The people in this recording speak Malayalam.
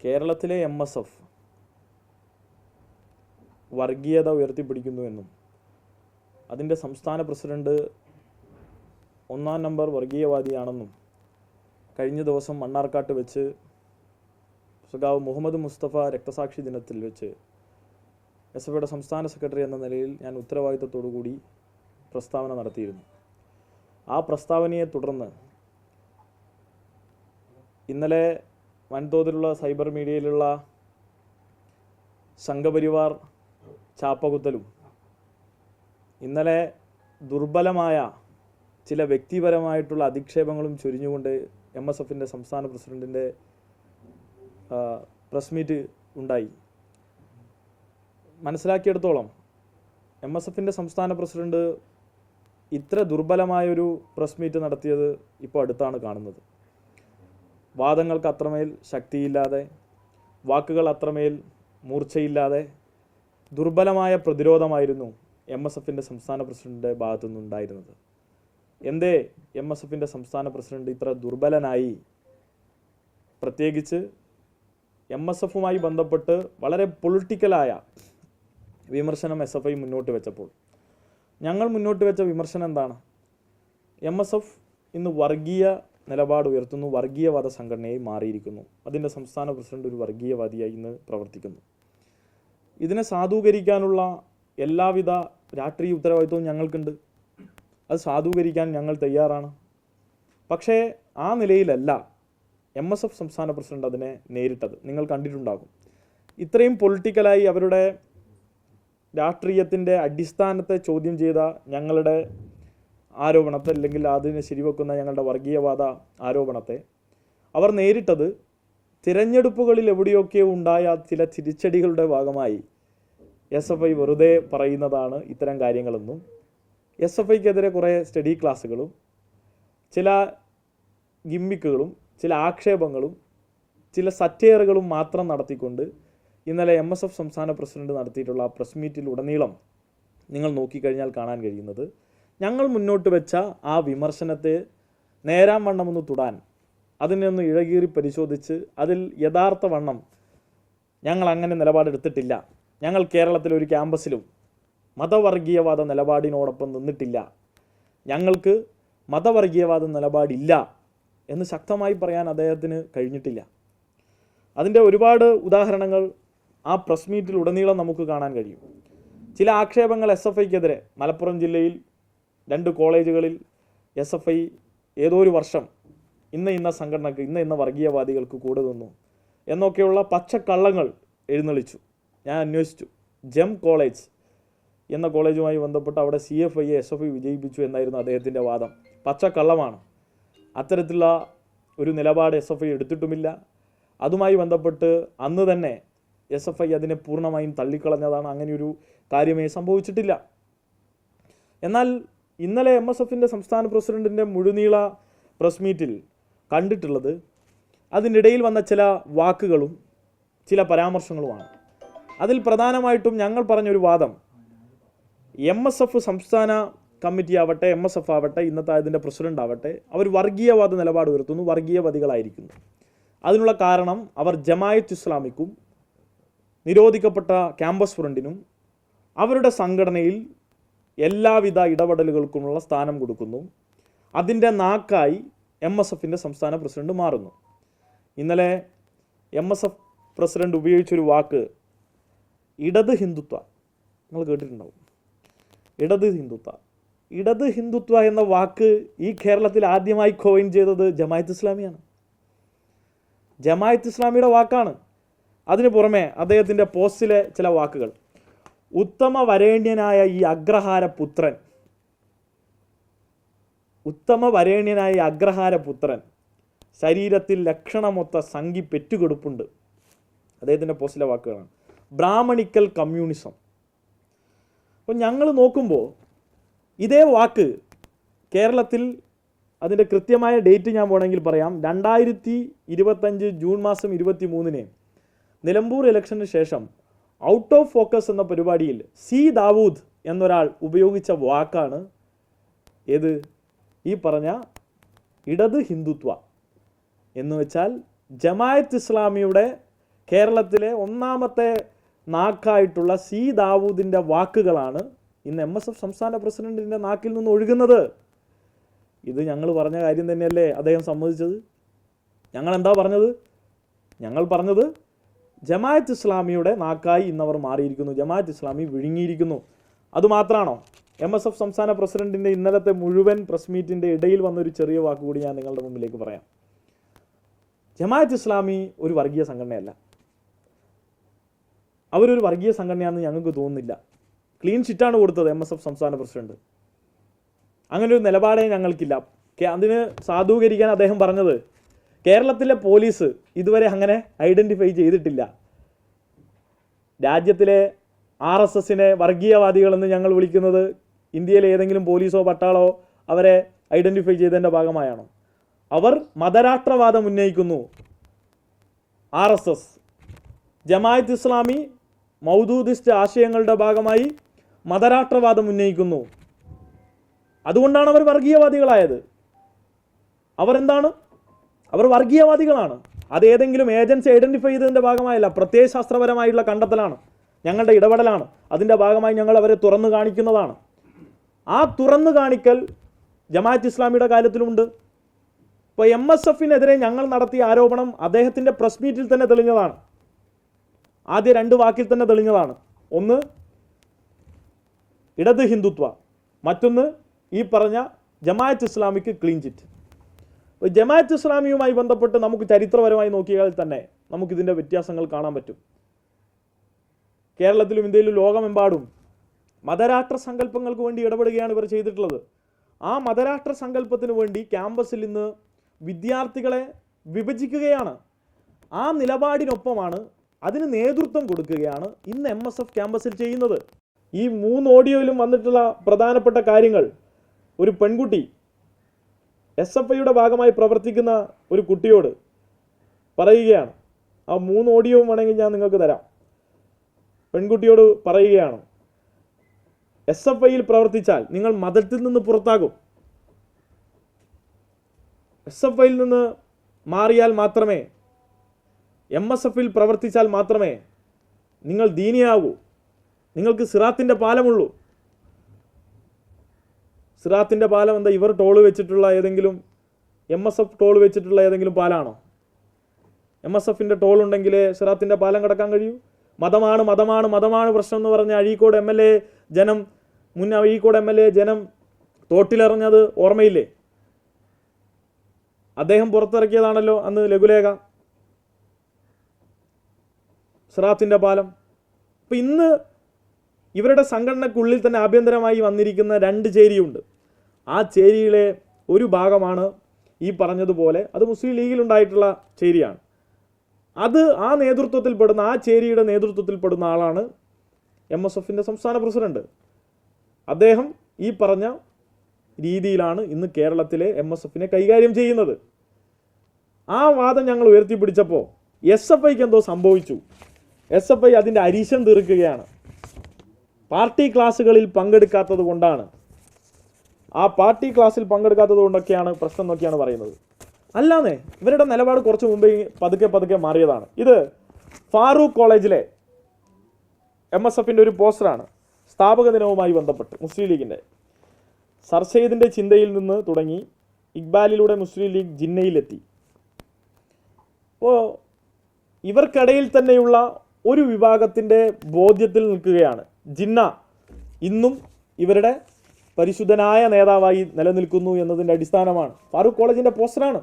കേരളത്തിലെ എം എസ് എഫ് വർഗീയത ഉയർത്തിപ്പിടിക്കുന്നുവെന്നും അതിന്റെ സംസ്ഥാന പ്രസിഡന്റ് ഒന്നാം നമ്പർ വർഗീയവാദിയാണെന്നും കഴിഞ്ഞ ദിവസം മണ്ണാർക്കാട്ട് വെച്ച് സഖാവ് മുഹമ്മദ് മുസ്തഫ രക്തസാക്ഷി ദിനത്തിൽ വെച്ച് എസ് എഫയുടെ സംസ്ഥാന സെക്രട്ടറി എന്ന നിലയിൽ ഞാൻ ഉത്തരവാദിത്തത്തോടു കൂടി പ്രസ്താവന നടത്തിയിരുന്നു. ആ പ്രസ്താവനയെ തുടർന്ന് ഇന്നലെ വൻതോതിലുള്ള സൈബർ മീഡിയയിലുള്ള സംഘപരിവാർ ചാപ്പകുത്തലും. ഇന്നലെ ദുർബലമായ ചില വ്യക്തിപരമായിട്ടുള്ള അധിക്ഷേപങ്ങളും ചൊരിഞ്ഞുകൊണ്ട് എം എസ് എഫിന്റെ സംസ്ഥാന പ്രസിഡന്റിന്റെ പ്രസ് മീറ്റ് ഉണ്ടായി. മനസ്സിലാക്കിയെടുത്തോളം എം എസ് എഫിന്റെ സംസ്ഥാന പ്രസിഡന്റ് ഇത്ര ദുർബലമായൊരു പ്രസ് മീറ്റ് നടത്തിയത് ഇപ്പോൾ അടുത്താണ് കാണുന്നത്. വാദങ്ങൾക്ക് അത്രമേൽ ശക്തിയില്ലാതെ വാക്കുകൾ അത്രമേൽ മൂർച്ചയില്ലാതെ ദുർബലമായ പ്രതിരോധമായിരുന്നു എം എസ് എഫിന്റെ സംസ്ഥാന പ്രസിഡന്റിന്റെ ഭാഗത്തു നിന്നുണ്ടായിരുന്നത്. എന്തേ എം എസ് എഫിന്റെ സംസ്ഥാന പ്രസിഡന്റ് ഇത്ര ദുർബലനായി? പ്രത്യേകിച്ച് എം എസ് എഫുമായി ബന്ധപ്പെട്ട് വളരെ പൊളിറ്റിക്കലായ വിമർശനം എസ് എഫ് ഐ മുന്നോട്ട് വെച്ചപ്പോൾ. ഞങ്ങൾ മുന്നോട്ട് വെച്ച വിമർശനം എന്താണ്? എം എസ് എഫ് ഇന്ന് വർഗീയ നിലപാട് ഉയർത്തുന്നു. വർഗീയവാദ സംഘടനയായി മാറിയിരിക്കുന്നു. അതിന്റെ സംസ്ഥാന പ്രസിഡന്റ് ഒരു വർഗീയവാദിയായി ഇന്ന് പ്രവർത്തിക്കുന്നു. ഇതിനെ സാധൂകരിക്കാനുള്ള എല്ലാവിധ രാഷ്ട്രീയ ഉത്തരവാദിത്വവും ഞങ്ങൾക്കുണ്ട്. അത് സാധൂകരിക്കാൻ ഞങ്ങൾ തയ്യാറാണ്. പക്ഷേ ആ നിലയിലല്ല എം എസ് എഫ് സംസ്ഥാന പ്രസിഡന്റ് അതിനെ നേരിട്ടത്. നിങ്ങൾ കണ്ടിട്ടുണ്ടാകും. ഇത്രയും പൊളിറ്റിക്കലായി അവരുടെ രാഷ്ട്രീയത്തിന്റെ അടിസ്ഥാനത്തെ ചോദ്യം ചെയ്ത ഞങ്ങളുടെ ആരോപണത്തെ അല്ലെങ്കിൽ അതിനെ ശരിവെക്കുന്ന ഞങ്ങളുടെ വർഗീയവാദ ആരോപണത്തെ. അവർ നേരിട്ടത് തിരഞ്ഞെടുപ്പുകളിൽ എവിടെയൊക്കെ ഉണ്ടായ ചില തിരിച്ചടികളുടെ ഭാഗമായി. എസ് എഫ് ഐ വെറുതെ പറയുന്നതാണ് ഇത്തരം കാര്യങ്ങളെന്നും എസ് എഫ് ഐക്കെതിരെ കുറേ സ്റ്റഡി ക്ലാസ്സുകളും ചില ഗിമ്മിക്കുകളും ചില ആക്ഷേപങ്ങളും ചില സറ്റയറുകളും മാത്രം നടത്തിക്കൊണ്ട് ഇന്നലെ എം എസ് എഫ് സംസ്ഥാന പ്രസിഡന്റ് നടത്തിയിട്ടുള്ള പ്രസ് മീറ്റിൽ ഉടനീളം നിങ്ങൾ നോക്കിക്കഴിഞ്ഞാൽ കാണാൻ കഴിയുന്നത് ഞങ്ങൾ മുന്നോട്ട് വെച്ച ആ വിമർശനത്തെ നേരാം വണ്ണമൊന്ന് തുടാൻ അതിനൊന്ന് ഇഴകീറി പരിശോധിച്ച് അതിൽ യഥാർത്ഥ വണ്ണം ഞങ്ങൾ അങ്ങനെ നിലപാടെടുത്തിട്ടില്ല. ഞങ്ങൾ കേരളത്തിൽ ഒരു ക്യാമ്പസിലും മതവർഗീയവാദ നിലപാടിനോടൊപ്പം നിന്നിട്ടില്ല. ഞങ്ങൾക്ക് മതവർഗീയവാദ നിലപാടില്ല എന്ന് ശക്തമായി പറയാൻ അദ്ദേഹത്തിന് കഴിഞ്ഞിട്ടില്ല. അതിന്റെ ഒരുപാട് ഉദാഹരണങ്ങൾ ആ പ്രസ് മീറ്റിൽ ഉടനീളം നമുക്ക് കാണാൻ കഴിയും. ചില ആക്ഷേപങ്ങൾ എസ് എഫ് ഐക്കെതിരെ മലപ്പുറം ജില്ലയിൽ രണ്ട് കോളേജുകളിൽ എസ് എഫ് ഐ ഏതോ ഒരു വർഷം ഇന്ന ഇന്ന സംഘടനക്ക് ഇന്ന ഇന്ന വർഗീയവാദികൾക്ക് കൂടെ നിന്നു എന്നൊക്കെയുള്ള പച്ചക്കള്ളങ്ങൾ എഴുന്നള്ളിച്ചു. ഞാൻ അന്വേഷിച്ചു. ജെം കോളേജ് എന്ന കോളേജുമായി ബന്ധപ്പെട്ട് അവിടെ സി എഫ് ഐയെ എസ് എഫ് ഐ വിജയിപ്പിച്ചു എന്നായിരുന്നു അദ്ദേഹത്തിന്റെ വാദം. പച്ചക്കള്ളമാണ്. അത്തരത്തിലുള്ള ഒരു നിലപാട് എസ് എഫ് ഐ എടുത്തിട്ടുമില്ല. അതുമായി ബന്ധപ്പെട്ട് അന്ന് തന്നെ എസ് എഫ് ഐ അതിനെ പൂർണമായും തള്ളിക്കളഞ്ഞതാണ്. അങ്ങനെയൊരു കാര്യമേ സംഭവിച്ചിട്ടില്ല. എന്നാൽ ഇന്നലെ എം എസ് എഫിന്റെ സംസ്ഥാന പ്രസിഡന്റിന്റെ മുഴുനീള പ്രസ് മീറ്റിൽ കണ്ടിട്ടുള്ളത് അതിനിടയിൽ വന്ന ചില വാക്കുകളും ചില പരാമർശങ്ങളുമാണ്. അതിൽ പ്രധാനമായിട്ടും ഞങ്ങൾ പറഞ്ഞൊരു വാദം എം എസ് എഫ് സംസ്ഥാന കമ്മിറ്റി ആവട്ടെ എം എസ് എഫ് ആവട്ടെ ഇന്നത്തെ അതിന്റെ പ്രസിഡന്റ് ആവട്ടെ അവർ വർഗീയവാദ നിലപാട് ഉയർത്തുന്നു വർഗീയവാദികളായിരിക്കുന്നു. അതിനുള്ള കാരണം അവർ ജമായത്ത് ഇസ്ലാമിക്കും നിരോധിക്കപ്പെട്ട ക്യാമ്പസ് ഫ്രണ്ടിനും അവരുടെ സംഘടനയിൽ എല്ലാവിധ ഇടപെടലുകൾക്കുമുള്ള സ്ഥാനം കൊടുക്കുന്നു. അതിന്റെ നാക്കായി എം എസ് എഫിന്റെ സംസ്ഥാന പ്രസിഡന്റ് മാറുന്നു. ഇന്നലെ എം എസ് എഫ് പ്രസിഡന്റ് ഉപയോഗിച്ചൊരു വാക്ക് ഇടത് ഹിന്ദുത്വ. നിങ്ങൾ കേട്ടിട്ടുണ്ടാവും. ഇടത് ഹിന്ദുത്വ. ഇടത് ഹിന്ദുത്വ എന്ന വാക്ക് ഈ കേരളത്തിൽ ആദ്യമായി കോയിൻ ചെയ്തത് ജമായത്ത് ഇസ്ലാമിയാണ്. ജമായത്ത് ഇസ്ലാമിയുടെ വാക്കാണ്. അതിനു പുറമെ അദ്ദേഹത്തിന്റെ പോസ്റ്റിലെ ചില വാക്കുകൾ. ഉത്തമ വരേണ്യനായ ഈ അഗ്രഹാരപുത്രൻ. ഉത്തമ വരേണ്യനായ ഈ അഗ്രഹാരപുത്രൻ ശരീരത്തിൽ ലക്ഷണമൊത്ത സംഖി പെറ്റുകൊടുപ്പുണ്ട്. അദ്ദേഹത്തിന്റെ പോസ്റ്റിലെ വാക്കുകളാണ്. Brahminical communism. അപ്പോൾ ഞങ്ങൾ നോക്കുമ്പോൾ ഇതേ വാക്ക് കേരളത്തിൽ അതിന്റെ കൃത്യമായ ഡേറ്റ് ഞാൻ വേണമെങ്കിൽ പറയാം. രണ്ടായിരത്തി ഇരുപത്തഞ്ച് ജൂൺ മാസം ഇരുപത്തി മൂന്നിന് നിലമ്പൂർ ഇലക്ഷന് ശേഷം ഔട്ട് ഓഫ് ഫോക്കസ് എന്ന പരിപാടിയിൽ സി ദാവൂദ് എന്നൊരാൾ ഉപയോഗിച്ച വാക്കാണ് ഏത്? ഈ പറഞ്ഞ ഇടത് ഹിന്ദുത്വ. എന്ന് വെച്ചാൽ ജമായത്ത് ഇസ്ലാമിയുടെ കേരളത്തിലെ ഒന്നാമത്തെ നാക്കായിട്ടുള്ള സി ദാവൂദിന്റെ വാക്കുകളാണ് ഇന്ന് എം എസ് എഫ് സംസ്ഥാന പ്രസിഡന്റിന്റെ നാക്കിൽ നിന്ന് ഒഴുകുന്നത്. ഇത് ഞങ്ങൾ പറഞ്ഞ കാര്യം തന്നെയല്ലേ അദ്ദേഹം സമ്മതിച്ചത്? ഞങ്ങൾ എന്താ പറഞ്ഞത്? ഞങ്ങൾ പറഞ്ഞത് ജമാഅത്ത് ഇസ്ലാമിയുടെ നാക്കായി ഇന്നവർ മാറിയിരിക്കുന്നു. ജമാഅത്ത് ഇസ്ലാമി വിഴുങ്ങിയിരിക്കുന്നു. അതുമാത്രമാണോ എം എസ് എഫ് സംസ്ഥാന പ്രസിഡന്റിന്റെ ഇന്നലത്തെ മുഴുവൻ പ്രസ് മീറ്റിന്റെ ഇടയിൽ വന്നൊരു ചെറിയ വാക്കുകൂടി ഞാൻ നിങ്ങളുടെ മുമ്പിലേക്ക് പറയാം. ജമാഅത്ത് ഇസ്ലാമി ഒരു വർഗീയ സംഘടനയല്ല. അവരൊരു വർഗീയ സംഘടനയാണെന്ന് ഞങ്ങൾക്ക് തോന്നുന്നില്ല. ക്ലീൻ ചിറ്റാണ് കൊടുത്തത് എം എസ് എഫ് സംസ്ഥാന പ്രസിഡന്റ്. അങ്ങനെ ഒരു നിലപാടേ ഞങ്ങൾക്കില്ല. അതിന് സാധൂകരിക്കാൻ അദ്ദേഹം പറഞ്ഞത് കേരളത്തിലെ പോലീസ് ഇതുവരെ അങ്ങനെ ഐഡന്റിഫൈ ചെയ്തിട്ടില്ല. രാജ്യത്തിലെ ആർ എസ് എസിനെ വർഗീയവാദികളെന്ന് ഞങ്ങൾ വിളിക്കുന്നത് ഇന്ത്യയിലെ ഏതെങ്കിലും പോലീസോ പട്ടാളോ അവരെ ഐഡന്റിഫൈ ചെയ്തതിന്റെ ഭാഗമായാണോ? അവർ മതരാഷ്ട്രവാദം ഉന്നയിക്കുന്നു. R S S. Jamaat Islami Maududist ആശയങ്ങളുടെ ഭാഗമായി മതരാഷ്ട്രവാദം ഉന്നയിക്കുന്നു. അതുകൊണ്ടാണ് അവർ വർഗീയവാദികളായത്. അവർ എന്താണ് അവർ വർഗീയവാദികളാണ്. അത് ഏതെങ്കിലും ഏജൻസി ഐഡന്റിഫൈ ചെയ്തതിന്റെ ഭാഗമായല്ല പ്രത്യയശാസ്ത്രപരമായുള്ള കണ്ടെത്തലാണ്. ഞങ്ങളുടെ ഇടപെടലാണ്. അതിന്റെ ഭാഗമായി ഞങ്ങൾ അവരെ തുറന്നു കാണിക്കുന്നതാണ്. ആ തുറന്നു കാണിക്കൽ ജമാഅത്ത് ഇസ്ലാമിയുടെ കാര്യത്തിലുമുണ്ട്. ഇപ്പോൾ എം എസ് എഫിനെതിരെ ഞങ്ങൾ നടത്തിയ ആരോപണം അദ്ദേഹത്തിന്റെ പ്രസ് മീറ്റിൽ തന്നെ തെളിഞ്ഞതാണ്. ആദ്യ രണ്ട് വാക്കിൽ തന്നെ തെളിഞ്ഞതാണ്. ഒന്ന് ഇടത് ഹിന്ദുത്വ. മറ്റൊന്ന് ഈ പറഞ്ഞ ജമാഅത്ത് ഇസ്ലാമിക്ക് ക്ലീൻ ചിറ്റ് ജമാഅത്ത് ഇസ്ലാമിയുമായി ബന്ധപ്പെട്ട് നമുക്ക് ചരിത്രപരമായി നോക്കിയാൽ തന്നെ നമുക്കിതിന്റെ വ്യത്യാസങ്ങൾ കാണാൻ പറ്റും. കേരളത്തിലും ഇന്ത്യയിലും ലോകമെമ്പാടും മതരാഷ്ട്ര സങ്കല്പങ്ങൾക്ക് വേണ്ടി ഇടപെടുകയാണ് ഇവർ ചെയ്തിട്ടുള്ളത്. ആ മതരാഷ്ട്ര സങ്കല്പത്തിന് വേണ്ടി ക്യാമ്പസിൽ ഇന്ന് വിദ്യാർത്ഥികളെ വിഭജിക്കുകയാണ്. ആ നിലപാടിനൊപ്പമാണ് അതിന് നേതൃത്വം കൊടുക്കുകയാണ് ഇന്ന് എം എസ് എഫ് ക്യാമ്പസിൽ ചെയ്യുന്നത്. ഈ മൂന്ന് ഓഡിയോയിലും വന്നിട്ടുള്ള പ്രധാനപ്പെട്ട കാര്യങ്ങൾ. ഒരു പെൺകുട്ടി എസ് എഫ് ഐയുടെ ഭാഗമായി പ്രവർത്തിക്കുന്ന ഒരു കുട്ടിയോട് പറയുകയാണ്. ആ മൂന്ന് ഓഡിയോവും വേണമെങ്കിൽ ഞാൻ നിങ്ങൾക്ക് തരാം. പെൺകുട്ടിയോട് പറയുകയാണ് എസ് എഫ് ഐയിൽ പ്രവർത്തിച്ചാൽ നിങ്ങൾ മതത്തിൽ നിന്ന് പുറത്താകും. എസ് എഫ് ഐയിൽ നിന്ന് മാറിയാൽ മാത്രമേ എം എസ് എഫിൽ പ്രവർത്തിച്ചാൽ മാത്രമേ നിങ്ങൾ ദീനിയാകൂ. നിങ്ങൾക്ക് സിറാത്തിന്റെ പാലമുള്ളൂ. സിറാത്തിന്റെ പാലം എന്താ ഇവർ ടോൾ വെച്ചിട്ടുള്ള ഏതെങ്കിലും എം എസ് എഫ് ടോൾ വെച്ചിട്ടുള്ള ഏതെങ്കിലും പാലാണോ? എം എസ് എഫിന്റെ ടോൾ ഉണ്ടെങ്കിൽ സിറാത്തിന്റെ പാലം കടക്കാൻ കഴിയൂ? മതമാണ് മതമാണ് മതമാണ് പ്രശ്നം എന്ന് പറഞ്ഞ അഴീക്കോട് എം എൽ എ ജനം മുൻ അഴീക്കോട് എം എൽ എ ജനം തോട്ടിലെറിഞ്ഞത് ഓർമ്മയില്ലേ? അദ്ദേഹം പുറത്തിറക്കിയതാണല്ലോ അന്ന് ലഘുലേഖ. സിറാത്തിന്റെ പാലം. അപ്പം ഇന്ന് ഇവരുടെ സംഘടനക്കുള്ളിൽ തന്നെ ആഭ്യന്തരമായി വന്നിരിക്കുന്ന രണ്ട് ചേരിയുണ്ട്. ആ ചേരിയിലെ ഒരു ഭാഗമാണ് ഈ പറഞ്ഞതുപോലെ അത് മുസ്ലിം ലീഗിലുണ്ടായിട്ടുള്ള ചേരിയാണ്. അത് ആ നേതൃത്വത്തിൽ നേതൃത്വത്തിൽപ്പെടുന്ന ആ ചേരിയുടെ നേതൃത്വത്തിൽ പെടുന്ന ആളാണ് എം എസ് എഫിന്റെ സംസ്ഥാന പ്രസിഡന്റ്. അദ്ദേഹം ഈ പറഞ്ഞ രീതിയിലാണ് ഇന്ന് കേരളത്തിലെ എം എസ് എഫിനെ കൈകാര്യം ചെയ്യുന്നത്. ആ വാദം ഞങ്ങൾ ഉയർത്തിപ്പിടിച്ചപ്പോൾ എസ് എഫ് ഐക്ക് എന്തോ സംഭവിച്ചു. എസ് എഫ് ഐ അതിന്റെ അരീശം തീർക്കുകയാണ്. പാർട്ടി ക്ലാസ്സുകളിൽ പങ്കെടുക്കാത്തത് കൊണ്ടാണ് ആ പാർട്ടി ക്ലാസ്സിൽ പങ്കെടുക്കാത്തത് കൊണ്ടൊക്കെയാണ് പ്രശ്നം എന്നൊക്കെയാണ് പറയുന്നത്. അല്ലാതെ ഇവരുടെ നിലപാട് കുറച്ച് മുമ്പേ പതുക്കെ പതുക്കെ മാറിയതാണ്. ഇത് ഫാറൂഖ് കോളേജിലെ എം എസ് എഫിന്റെ ഒരു പോസ്റ്ററാണ്. സ്ഥാപക ദിനവുമായി ബന്ധപ്പെട്ട് മുസ്ലിം ലീഗിന്റെ സർ സെയ്ദിന്റെ ചിന്തയിൽ നിന്ന് തുടങ്ങി ഇക്ബാലിലൂടെ മുസ്ലിം ലീഗ് ജിന്നയിലെത്തി. അപ്പോൾ ഇവർക്കിടയിൽ തന്നെയുള്ള ഒരു വിഭാഗത്തിന്റെ ബോധ്യത്തിൽ നിൽക്കുകയാണ് ജിന്ന. ഇന്നും ഇവരുടെ പരിശുദ്ധനായ നേതാവായി നിലനിൽക്കുന്നു എന്നതിന്റെ അടിസ്ഥാനമാണ്. ഫാറൂഖ് കോളേജിന്റെ പോസ്റ്ററാണ്.